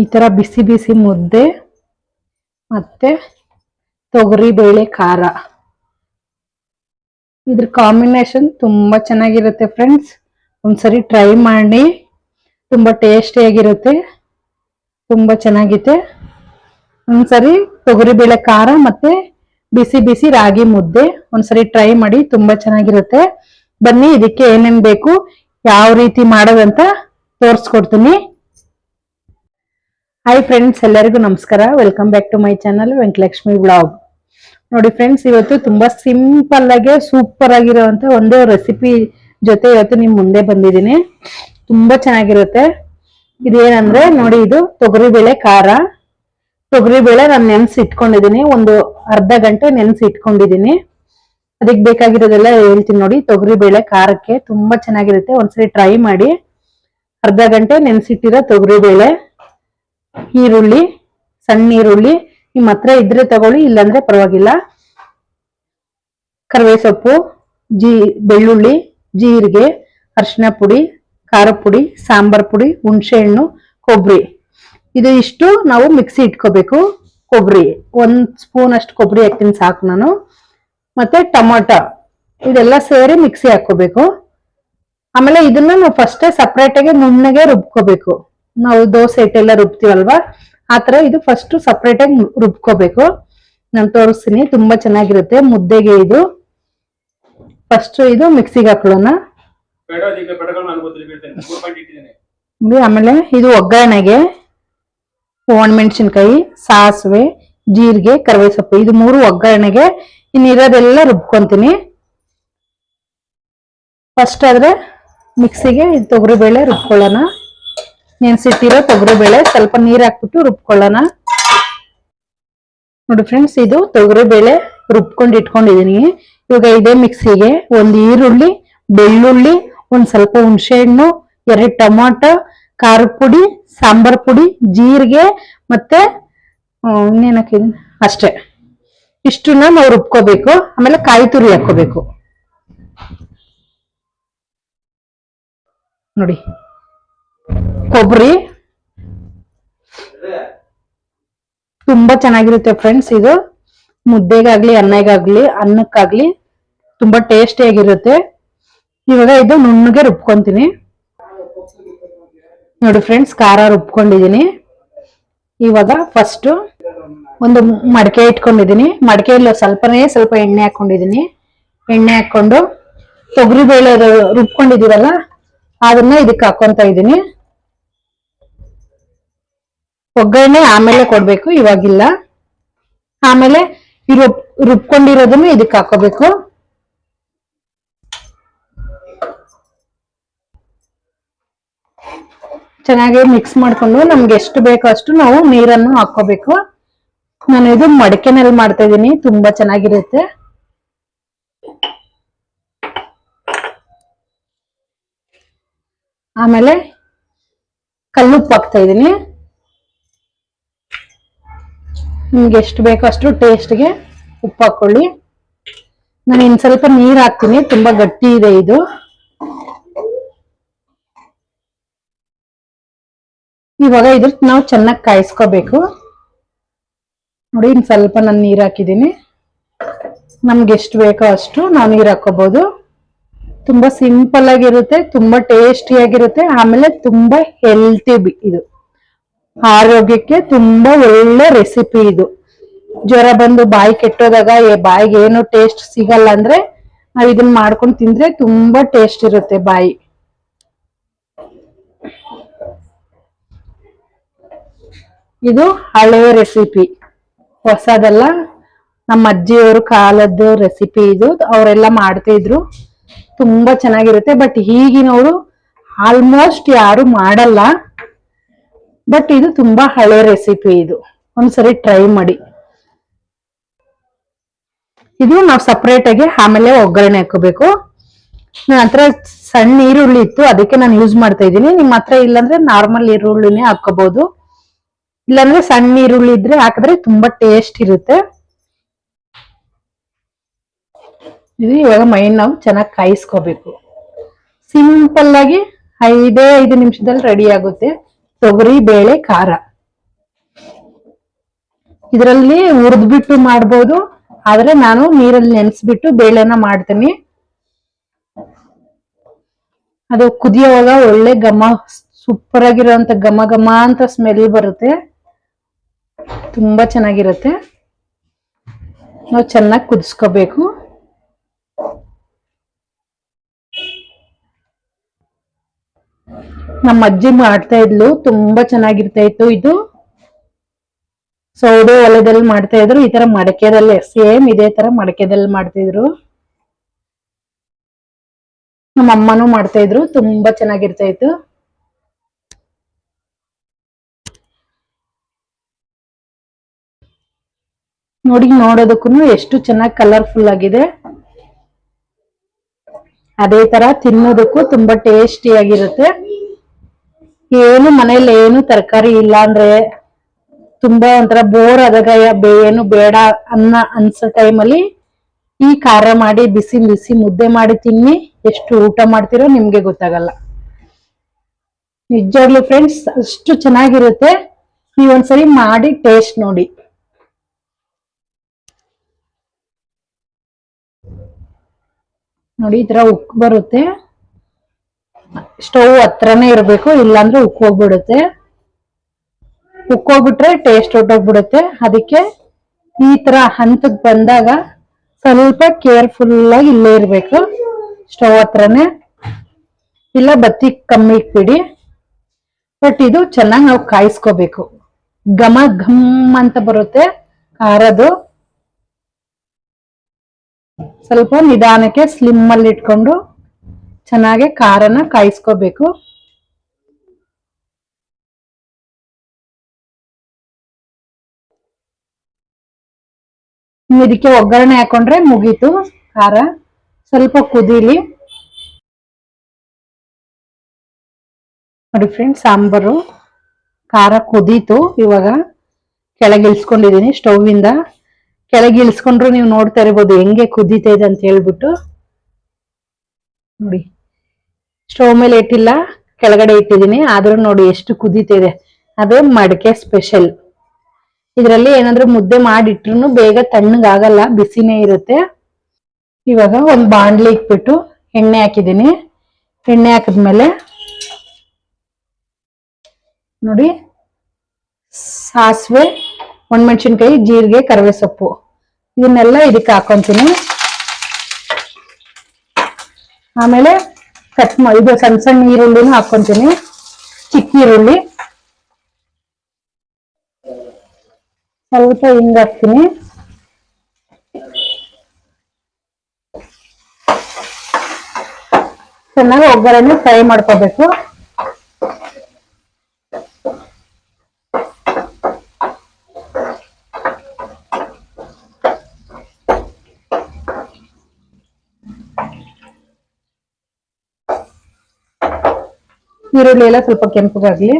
ಈ ಥರ ಬಿಸಿ ಬಿಸಿ ಮುದ್ದೆ, ಮತ್ತು ತೊಗರಿ, ಬೇಳೆ, ಖಾರ. ಇದ್ರ ಕಾಂಬಿನೇಷನ್ ತುಂಬ ಚೆನ್ನಾಗಿರುತ್ತೆ ಫ್ರೆಂಡ್ಸ್ ಒಂದ್ಸರಿ ಟ್ರೈ ಮಾಡಿ, ತುಂಬ ಟೇಸ್ಟಿಯಾಗಿರುತ್ತೆ ತುಂಬ ಚೆನ್ನಾಗಿದೆ. ಒಂದ್ಸರಿ ತೊಗರಿ, ಬೇಳೆ, ಖಾರ, ಮತ್ತೆ ಬಿಸಿ ಬಿಸಿ ರಾಗಿ ಮುದ್ದೆ ಒಂದ್ಸರಿ ಟ್ರೈ ಮಾಡಿ, ತುಂಬ ಚೆನ್ನಾಗಿರುತ್ತೆ. ಬನ್ನಿ, ಇದಕ್ಕೆ ಏನೇನು ಬೇಕು, ಯಾವ ರೀತಿ ಮಾಡೋದಂತ ತೋರಿಸ್ಕೊಡ್ತೀನಿ. ಹಾಯ್ ಫ್ರೆಂಡ್ಸ್ ಎಲ್ಲರಿಗೂ ನಮಸ್ಕಾರ. Welcome back to my channel Venkatalakshmi blog ನೋಡಿ ಫ್ರೆಂಡ್ಸ್ ಇವತ್ತು ತುಂಬಾ ಸಿಂಪಲ್ ಆಗಿ ಸೂಪರ್ ಆಗಿರುವಂತ ಒಂದು ರೆಸಿಪಿ ಜೊತೆ ಇವತ್ತು ನಿಮ್ ಮುಂದೆ ಬಂದಿದ್ದೀನಿ. ತುಂಬಾ ಚೆನ್ನಾಗಿರುತ್ತೆ. ಇದೇನಂದ್ರೆ ನೋಡಿ, ಇದು ತೊಗರಿಬೇಳೆ ಖಾರ. ತೊಗರಿಬೇಳೆ ನಾನು ನೆನ್ಸಿ ಇಟ್ಕೊಂಡಿದ್ದೀನಿ ಒಂದು ಅರ್ಧ ಗಂಟೆ ನೆನ್ಸಿ ಇಟ್ಕೊಂಡಿದ್ದೀನಿ ಅದಕ್ಕೆ ಬೇಕಾಗಿರೋದೆಲ್ಲ ಹೇಳ್ತೀನಿ ನೋಡಿ, ತೊಗರಿಬೇಳೆ ಖಾರಕ್ಕೆ ತುಂಬಾ ಚೆನ್ನಾಗಿರುತ್ತೆ. ಒಂದ್ಸರಿ ಟ್ರೈ ಮಾಡಿ. ಅರ್ಧ ಗಂಟೆ ನೆನ್ಸಿಟ್ಟಿರೋ ತೊಗರಿಬೇಳೆ. ಈರುಳ್ಳಿ, ಸಣ್ಣ ಈರುಳ್ಳಿ ನಿಮ್ಮ ಹತ್ರ ಇದ್ರೆ ತಗೊಳ್ಳಿ, ಇಲ್ಲಾಂದ್ರೆ ಪರವಾಗಿಲ್ಲ. ಕರಿವೆ ಸೊಪ್ಪು ಜೀ, ಬೆಳ್ಳುಳ್ಳಿ, ಜೀರಿಗೆ ಅರಿಶಿನ ಪುಡಿ, ಖಾರ ಪುಡಿ, ಸಾಂಬಾರ್ ಪುಡಿ ಹುಣಸೆಹಣ್ಣು ಕೊಬ್ಬರಿ ಇದು ಇಷ್ಟು ನಾವು ಮಿಕ್ಸಿ ಇಟ್ಕೋಬೇಕು ಕೊಬ್ಬರಿ ಒಂದು ಸ್ಪೂನ್ ಅಷ್ಟು ಕೊಬ್ಬರಿ ಹಾಕ್ತೀನಿ ಸಾಕು ನಾನು. ಮತ್ತೆ ಟೊಮೊಟೊ, ಇದೆಲ್ಲ ಸೇರಿ ಮಿಕ್ಸಿ ಹಾಕೋಬೇಕು ಆಮೇಲೆ ಇದನ್ನ ನಾವು ಫಸ್ಟ್ ಸಪ್ರೇಟಾಗಿ ನುಣ್ಣಗೆ ರುಬ್ಕೋಬೇಕು. ನಾವು ದೋಸೆ ಹಿಟ್ಟೆಲ್ಲ ರುಬ್ತೀವಲ್ವಾ? ಆತರ ಇದು ಫಸ್ಟ್ ಸಪ್ರೇಟ್ ಆಗಿ ರುಬ್ಕೋಬೇಕು. ನಾನು ತೋರಿಸ್ತೀನಿ ತುಂಬಾ ಚೆನ್ನಾಗಿರುತ್ತೆ. ಮುದ್ದೆಗೆ ಇದು. ಫಸ್ಟ್ ಇದು ಮಿಕ್ಸಿಗೆ ಹಾಕೊಳ್ಳೋಣ. ಆಮೇಲೆ ಇದು ಒಗ್ಗರಣೆಗೆ ಒಣಮೆಣಸಿನ್ಕಾಯಿ ಸಾಸಿವೆ ಜೀರಿಗೆ ಕರಿವೆ ಸೊಪ್ಪು ಇದು ಮೂರು ಒಗ್ಗರಣೆಗೆ ಇನ್ನಿರೋದೆಲ್ಲ ರುಬ್ಕೊಂತೀನಿ. ಫಸ್ಟ್ ಆದ್ರೆ ಮಿಕ್ಸಿಗೆ ತೊಗರಿಬೇಳೆ ರುಬ್ಕೊಳ್ಳೋಣ. ನೆನ್ಸಿಟ್ಟಿರೋ ತೊಗರಿಬೇಳೆ ಸ್ವಲ್ಪ ನೀರ್ ಹಾಕ್ಬಿಟ್ಟು ರುಬ್ಕೊಳ್ಳೋಣ. ನೋಡಿ ಫ್ರೆಂಡ್ಸ್ ಇದು ತೊಗರಿಬೇಳೆ ರುಬ್ಕೊಂಡು ಇಟ್ಕೊಂಡಿದೀನಿ. ಇವಾಗ ಇದೇ ಮಿಕ್ಸಿಗೆ ಒಂದು ಈರುಳ್ಳಿ, ಬೆಳ್ಳುಳ್ಳಿ, ಒಂದ್ ಸ್ವಲ್ಪ ಹುಣಸೆ ಹಣ್ಣು ಎರಡು ಟೊಮಾಟೊ, ಖಾರದ ಪುಡಿ, ಸಾಂಬಾರ್ ಪುಡಿ, ಜೀರಿಗೆ ಮತ್ತೆ ಹಾಕಿದೀನಿ ಅಷ್ಟೇ. ಇಷ್ಟನ್ನ ನಾವು ರುಬ್ಕೋಬೇಕು. ಆಮೇಲೆ ಕಾಯಿ ತುರಿ ಹಾಕೋಬೇಕು ನೋಡಿ. ಕೊಬ್ಬರಿ. ತುಂಬಾ ಚೆನ್ನಾಗಿರುತ್ತೆ ಫ್ರೆಂಡ್ಸ್ ಇದು. ಮುದ್ದೆಗಾಗ್ಲಿ, ಅನ್ನಗಾಗ್ಲಿ, ಅನ್ನಕ್ಕಾಗ್ಲಿ ತುಂಬಾ ಟೇಸ್ಟಿ ಆಗಿರುತ್ತೆ. ಇವಾಗ ಇದು ನುಣ್ಣಗೆ ರುಬ್ಕೊಂತೀನಿ. ನೋಡಿ ಫ್ರೆಂಡ್ಸ್ ಖಾರ ರುಬ್ಕೊಂಡಿದ್ದೀನಿ. ಇವಾಗ ಫಸ್ಟ್ ಒಂದು ಮಡಕೆ ಇಟ್ಕೊಂಡಿದೀನಿ ಮಡಕೆಯಲ್ಲಿ ಸ್ವಲ್ಪನೇ ಸ್ವಲ್ಪ ಎಣ್ಣೆ ಹಾಕೊಂಡಿದೀನಿ ಎಣ್ಣೆ ಹಾಕೊಂಡು ತೊಗರಿಬೇಳೆ ಬೇಳೆ ರುಬ್ಕೊಂಡಿದೀವಲ್ಲ ಅದನ್ನ ಇದಕ್ಕೆ ಹಾಕೊಂತ ಇದೀನಿ ಒಗ್ಗರಣೆ ಆಮೇಲೆ ಕೊಡ್ಬೇಕು, ಇವಾಗಿಲ್ಲ. ಆಮೇಲೆ ರುಬ್ ರುಬ್ಕೊಂಡಿರೋದನ್ನು ಇದಕ್ಕೆ ಹಾಕೋಬೇಕು. ಚೆನ್ನಾಗಿ ಮಿಕ್ಸ್ ಮಾಡ್ಕೊಂಡು ನಮ್ಗೆ ಎಷ್ಟು ಬೇಕೋ ಅಷ್ಟು ನಾವು ನೀರನ್ನು ಹಾಕೋಬೇಕು. ನಾನು ಇದು ಮಡಕೆನಲ್ಲಿ ಮಾಡ್ತಾ ಇದ್ದೀನಿ, ತುಂಬಾ ಚೆನ್ನಾಗಿರುತ್ತೆ. ಆಮೇಲೆ ಕಲ್ಲುಪ್ಪು ಹಾಕ್ತಾ ಇದ್ದೀನಿ. ನಿಮ್ಗೆ ಎಷ್ಟು ಬೇಕೋ ಅಷ್ಟು ಟೇಸ್ಟ್ಗೆ ಉಪ್ಪು ಹಾಕೊಳ್ಳಿ. ನಾನು ಇನ್ ಸ್ವಲ್ಪ ನೀರ್ ಹಾಕ್ತೀನಿ, ತುಂಬಾ ಗಟ್ಟಿ ಇದೆ ಇದು. ಇವಾಗ ಇದ್ರ ನಾವು ಚೆನ್ನಾಗಿ ಕಾಯಿಸ್ಕೋಬೇಕು. ನೋಡಿ, ಇನ್ ಸ್ವಲ್ಪ ನಾನು ನೀರ್ ಹಾಕಿದ್ದೀನಿ. ನಮ್ಗೆ ಎಷ್ಟು ಬೇಕೋ ಅಷ್ಟು ನಾವು ನೀರು ಹಾಕೋಬಹುದು ತುಂಬಾ ಸಿಂಪಲ್ ಆಗಿರುತ್ತೆ, ತುಂಬಾ ಟೇಸ್ಟಿಯಾಗಿರುತ್ತೆ ಆಮೇಲೆ ತುಂಬಾ ಹೆಲ್ತಿ ಇದು. ಆರೋಗ್ಯಕ್ಕೆ ತುಂಬಾ ಒಳ್ಳೆ ರೆಸಿಪಿ ಇದು. ಜ್ವರ ಬಂದು ಬಾಯಿ ಕೆಟ್ಟೋದಾಗ ಬಾಯಿಗೆ ಏನು ಟೇಸ್ಟ್ ಸಿಗಲ್ಲ ಅಂದ್ರೆ ನಾವ್ ಇದನ್ನ ಮಾಡ್ಕೊಂಡು ತಿಂದ್ರೆ ತುಂಬಾ ಟೇಸ್ಟ್ ಇರುತ್ತೆ ಬಾಯಿ. ಇದು ಹಳೆಯ ರೆಸಿಪಿ ಹೊಸದಲ್ಲ, ನಮ್ಮ ಅಜ್ಜಿಯವರು ಕಾಲದ್ದು ರೆಸಿಪಿ ಇದು. ಅವರೆಲ್ಲ ಮಾಡ್ತಾ ಇದ್ರು. ತುಂಬಾ ಚೆನ್ನಾಗಿರುತ್ತೆ. ಬಟ್ ಈಗಿನವರು ಆಲ್ಮೋಸ್ಟ್ ಯಾರು ಮಾಡಲ್ಲ. ಬಟ್ ಇದು ತುಂಬಾ ಹಳೆ ರೆಸಿಪಿ ಇದು. ಒಂದ್ಸರಿ ಟ್ರೈ ಮಾಡಿ. ಇದು ನಾವು ಸಪ್ರೇಟ್ ಆಗಿ ಆಮೇಲೆ ಒಗ್ಗರಣೆ ಹಾಕೋಬೇಕು ನನ್ನ ಹತ್ರ ಸಣ್ಣ ಈರುಳ್ಳಿ ಇತ್ತು, ಅದಕ್ಕೆ ನಾನು ಯೂಸ್ ಮಾಡ್ತಾ ಇದ್ದೀನಿ. ನಿಮ್ಮ ಹತ್ರ ಇಲ್ಲಾಂದ್ರೆ ನಾರ್ಮಲ್ ಈರುಳ್ಳಿನೇ ಹಾಕೋಬಹುದು ಇಲ್ಲಾಂದ್ರೆ ಸಣ್ಣ ಈರುಳ್ಳಿ ಇದ್ರೆ ಹಾಕಿದ್ರೆ ತುಂಬಾ ಟೇಸ್ಟ್ ಇರುತ್ತೆ. ಇದು ಇವಾಗ ಮೈನ್ ನಾವು ಚೆನ್ನಾಗಿ ಕಾಯಿಸ್ಕೋಬೇಕು. ಸಿಂಪಲ್ ಆಗಿ ಐದೇ ಐದು ನಿಮಿಷದಲ್ಲಿ ರೆಡಿ ಆಗುತ್ತೆ. ತೊಗರಿ, ಬೇಳೆ, ಖಾರ. ಇದರಲ್ಲಿ ಹುರಿದ್ಬಿಟ್ಟು ಮಾಡ್ಬೋದು. ಆದ್ರೆ ನಾನು ನೀರಲ್ಲಿ ನೆನೆಸ್ಬಿಟ್ಟು ಬೇಳೆನ ಮಾಡ್ತೀನಿ. ಅದು ಕುದಿಯೋವಾಗ ಒಳ್ಳೆ ಘಮ ಸೂಪರ್ ಆಗಿರೋಂತ ಘಮ ಘಮ ಅಂತ ಸ್ಮೆಲ್ ಬರುತ್ತೆ. ತುಂಬಾ ಚೆನ್ನಾಗಿರುತ್ತೆ. ನಾವು ಚೆನ್ನಾಗಿ ಕುದಿಸ್ಕೋಬೇಕು. ನಮ್ಮ ಅಜ್ಜಿ ಮಾಡ್ತಾ ಇದ್ಲು, ತುಂಬಾ ಚೆನ್ನಾಗಿರ್ತಾ ಇತ್ತು ಇದು. ಸೌದೆ ಒಲೆದಲ್ಲಿ ಮಾಡ್ತಾ ಇದ್ರು, ಈ ತರ ಮಡಕೆದಲ್ಲಿ, ಸೇಮ್ ಇದೇ ತರ ಮಡಕೆದಲ್ಲಿ ಮಾಡ್ತಿದ್ರು ನಮ್ಮ ಅಮ್ಮನೂ ಮಾಡ್ತಾ ಇದ್ರು, ತುಂಬಾ ಚೆನ್ನಾಗಿರ್ತಾ ಇತ್ತು. ನೋಡಿ ನೋಡೋದಕ್ಕೂ ಎಷ್ಟು ಚೆನ್ನಾಗಿ ಕಲರ್ಫುಲ್ ಆಗಿದೆ. ಅದೇ ತರ ತಿನ್ನೋದಕ್ಕೂ ತುಂಬಾ ಟೇಸ್ಟಿ ಆಗಿರುತ್ತೆ. ಏನು ಮನೇಲಿ ಏನು ತರಕಾರಿ ಇಲ್ಲ ಅಂದ್ರೆ ತುಂಬಾ ಒಂಥರ ಬೋರ್ ಆದಾಗ ಬೇ- ಏನು ಬೇಡ ಅನ್ನ ಅನ್ಸೋ ಟೈಮಲ್ಲಿ ಈ ಖಾರ ಮಾಡಿ ಬಿಸಿ ಬಿಸಿ ಮುದ್ದೆ ಮಾಡಿ ತಿನ್ನಿ. ಎಷ್ಟು ಊಟ ಮಾಡ್ತಿರೋ ನಿಮ್ಗೆ ಗೊತ್ತಾಗಲ್ಲ. ನಿಜವಾಗ್ಲೂ ಫ್ರೆಂಡ್ಸ್ ಅಷ್ಟು ಚೆನ್ನಾಗಿರುತ್ತೆ. ನೀವೊಂದ್ಸರಿ ಮಾಡಿ ಟೇಸ್ಟ್ ನೋಡಿ. ನೋಡಿ ಈ ತರ ಉಕ್ ಬರುತ್ತೆ. ಸ್ಟವ್ ಹತ್ರನೇ ಇರಬೇಕು, ಇಲ್ಲಾಂದ್ರೆ ಉಕ್ಕೋಗ್ಬಿಡುತ್ತೆ. ಉಕ್ಕೋಗ್ಬಿಟ್ರೆ ಟೇಸ್ಟ್ ಹೊಟ್ಟೋಗ್ಬಿಡುತ್ತೆ ಅದಕ್ಕೆ ಈ ತರ ಹಂತಕ್ಕೆ ಬಂದಾಗ ಸ್ವಲ್ಪ ಕೇರ್ಫುಲ್ ಆಗಿ ಇಲ್ಲೇ ಇರಬೇಕು, ಸ್ಟವ್ ಹತ್ರನೇ. ಇಲ್ಲ, ಬತ್ತಿ ಕಮ್ಮಿ ಇಟ್ಬಿಡಿ ಬಟ್ ಇದು ಚೆನ್ನಾಗಿ ನಾವು ಕಾಯಿಸ್ಕೋಬೇಕು. ಘಮ ಘಮ್ ಅಂತ ಬರುತ್ತೆ ಖಾರದು ಸ್ವಲ್ಪ ನಿಧಾನಕ್ಕೆ ಸ್ಲಿಮ್ ಅಲ್ಲಿ ಇಟ್ಕೊಂಡು ಚೆನ್ನಾಗಿ ಖಾರನ ಕಾಯಿಸ್ಕೋಬೇಕು. ಇದಕ್ಕೆ ಒಗ್ಗರಣೆ ಹಾಕೊಂಡ್ರೆ ಮುಗೀತು ಖಾರ. ಸ್ವಲ್ಪ ಕುದೀಲಿ. ನೋಡಿ ಫ್ರೆಂಡ್ಸ್, ಸಾಂಬಾರು ಖಾರ ಕುದೀತು ಇವಾಗ. ಕೆಳಗೆ ಇಳಿಸ್ಕೊಂಡಿದೀನಿ ಸ್ಟವ್ ಇಂದ ಕೆಳಗೆ ಇಳಿಸ್ಕೊಂಡ್ರು ನೀವು ನೋಡ್ತಾ ಇರ್ಬೋದು ಹೆಂಗೆ ಕುದೀತಾ ಇದೆ ಅಂತ ಹೇಳ್ಬಿಟ್ಟು. ನೋಡಿ. ಸ್ಟವ್ ಮೇಲೆ ಇಟ್ಟಿಲ್ಲ, ಕೆಳಗಡೆ ಇಟ್ಟಿದ್ದೀನಿ. ಆದ್ರೂ ನೋಡಿ ಎಷ್ಟು ಕುದೀತಿದೆ. ಅದು ಮಡಕೆ ಸ್ಪೆಷಲ್ ಇದರಲ್ಲಿ ಏನಾದ್ರು ಮುದ್ದೆ ಮಾಡಿಟ್ರು ಬೇಗ ತಣ್ಣಗಾಗಲ್ಲ, ಬಿಸಿನೇ ಇರುತ್ತೆ. ಇವಾಗ ಒಂದು ಬಾಂಡ್ಲಿ ಇಟ್ಬಿಟ್ಟು ಎಣ್ಣೆ ಹಾಕಿದ್ದೀನಿ. ಎಣ್ಣೆ ಹಾಕಿದ್ಮೇಲೆ ನೋಡಿ, ಸಾಸಿವೆ, ಒಣಮೆಣಸಿನ್ಕಾಯಿ, ಜೀರಿಗೆ ಕರಿವೆ ಸೊಪ್ಪು ಇದನ್ನೆಲ್ಲ ಇದಕ್ಕೆ ಹಾಕೊಂತೀನಿ. ಆಮೇಲೆ ಕಟ್ ಮಾಡಿ ಇದು ಸಣ್ಣ ಸಣ್ಣ ಈರುಳ್ಳಿನೂ ಹಾಕೊಂತೀನಿ ಚಿಕ್ಕ ಈರುಳ್ಳಿ. ಸ್ವಲ್ಪ ಹಿಂಗ್ ಹಾಕ್ತೀನಿ. ಚೆನ್ನಾಗಿ ಒಗ್ಗರಣೆ ಫ್ರೈ ಮಾಡ್ಕೋಬೇಕು. ಈರುಳ್ಳಿ ಎಲ್ಲ ಸ್ವಲ್ಪ ಕೆಂಪಗಾಗ್ಲಿ.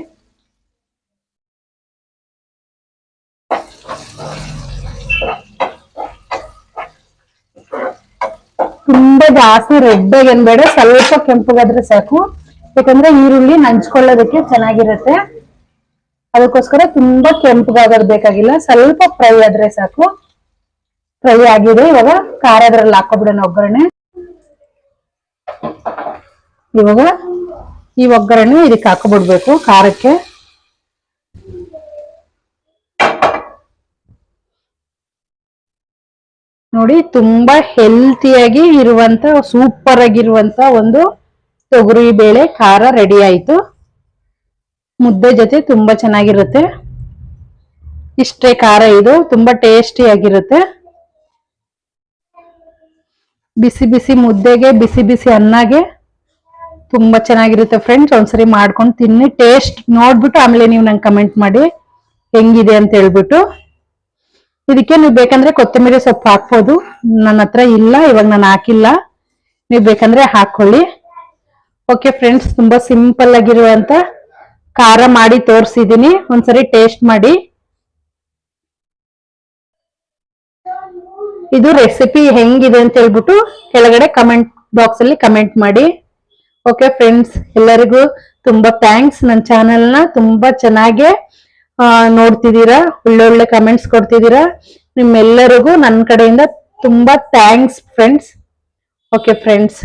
ತುಂಬಾ ಜಾಸ್ತಿ ರೆಡ್ ಏನ್ ಬೇಡ ಸ್ವಲ್ಪ ಕೆಂಪಗಾದ್ರೆ ಸಾಕು. ಯಾಕಂದ್ರೆ ಈರುಳ್ಳಿ ನಂಚ್ಕೊಳ್ಳೋದಕ್ಕೆ ಚೆನ್ನಾಗಿರುತ್ತೆ. ಅದಕ್ಕೋಸ್ಕರ ತುಂಬಾ ಕೆಂಪಗಾಗೋದ್ ಬೇಕಾಗಿಲ್ಲ, ಸ್ವಲ್ಪ ಫ್ರೈ ಆದ್ರೆ ಸಾಕು. ಫ್ರೈ ಆಗಿದೆ, ಇವಾಗ ಖಾರ ಅದ್ರಲ್ಲಿ ಹಾಕೋಬಿಡೋಣ ಒಗ್ಗರಣೆ. ಇವಾಗ ಈ ಒಗ್ಗರಣೆ ಇದಕ್ಕೆ ಹಾಕೊಬಿಡ್ಬೇಕು, ಖಾರಕ್ಕೆ. ನೋಡಿ, ತುಂಬಾ ಹೆಲ್ತಿಯಾಗಿ ಇರುವಂತ ಸೂಪರ್ ಆಗಿರುವಂತ ಒಂದು ತೊಗರಿ, ಬೇಳೆ, ಖಾರ ರೆಡಿ ಆಯ್ತು. ಮುದ್ದೆ ಜೊತೆ ತುಂಬಾ ಚೆನ್ನಾಗಿರುತ್ತೆ. ಇಷ್ಟೇ ಖಾರ ಇದು, ತುಂಬಾ ಟೇಸ್ಟಿ ಆಗಿರುತ್ತೆ. ಬಿಸಿ ಬಿಸಿ ಮುದ್ದೆಗೆ, ಬಿಸಿ ಬಿಸಿ ಅನ್ನಗೆ ತುಂಬಾ ಚೆನ್ನಾಗಿರುತ್ತೆ ಫ್ರೆಂಡ್ಸ್ ಒಂದ್ಸರಿ ಮಾಡ್ಕೊಂಡು ತಿನ್ನಿ. ಟೇಸ್ಟ್ ನೋಡ್ಬಿಟ್ಟು ಆಮೇಲೆ ನೀವು ನಂಗೆ ಕಮೆಂಟ್ ಮಾಡಿ. ಹೆಂಗಿದೆ ಅಂತ ಹೇಳ್ಬಿಟ್ಟು. ಇದಕ್ಕೆ ನೀವು ಬೇಕಂದ್ರೆ ಕೊತ್ತಂಬರಿ ಸೊಪ್ಪು ಹಾಕ್ಬೋದು. ನನ್ನ ಹತ್ರ ಇಲ್ಲ, ಇವಾಗ ನಾನು ಹಾಕಿಲ್ಲ. ನೀವು ಬೇಕಂದ್ರೆ ಹಾಕೊಳ್ಳಿ. ಓಕೆ ಫ್ರೆಂಡ್ಸ್ ತುಂಬಾ ಸಿಂಪಲ್ ಆಗಿರುವಂತ ಖಾರ ಮಾಡಿ ತೋರಿಸಿದೀನಿ. ಒಂದ್ಸರಿ ಟೇಸ್ಟ್ ಮಾಡಿ. ಇದು ರೆಸಿಪಿ ಹೆಂಗಿದೆ ಅಂತ ಹೇಳ್ಬಿಟ್ಟು ಕೆಳಗಡೆ ಕಮೆಂಟ್ ಬಾಕ್ಸ್ ಅಲ್ಲಿ ಕಮೆಂಟ್ ಮಾಡಿ. ಓಕೆ ಫ್ರೆಂಡ್ಸ್ ಎಲ್ಲರಿಗೂ ತುಂಬಾ ಥ್ಯಾಂಕ್ಸ್ ನನ್ನ ಚಾನೆಲ್ನ ತುಂಬಾ ಚೆನ್ನಾಗಿ ನೋಡ್ತಿದ್ದೀರಾ? ಒಳ್ಳೊಳ್ಳೆ ಕಮೆಂಟ್ಸ್ ಕೊಡ್ತಿದ್ದೀರಾ? ನಿಮ್ಮೆಲ್ಲರಿಗೂ ನನ್ನ ಕಡೆಯಿಂದ ತುಂಬಾ ಥ್ಯಾಂಕ್ಸ್ ಫ್ರೆಂಡ್ಸ್ ಓಕೆ ಫ್ರೆಂಡ್ಸ್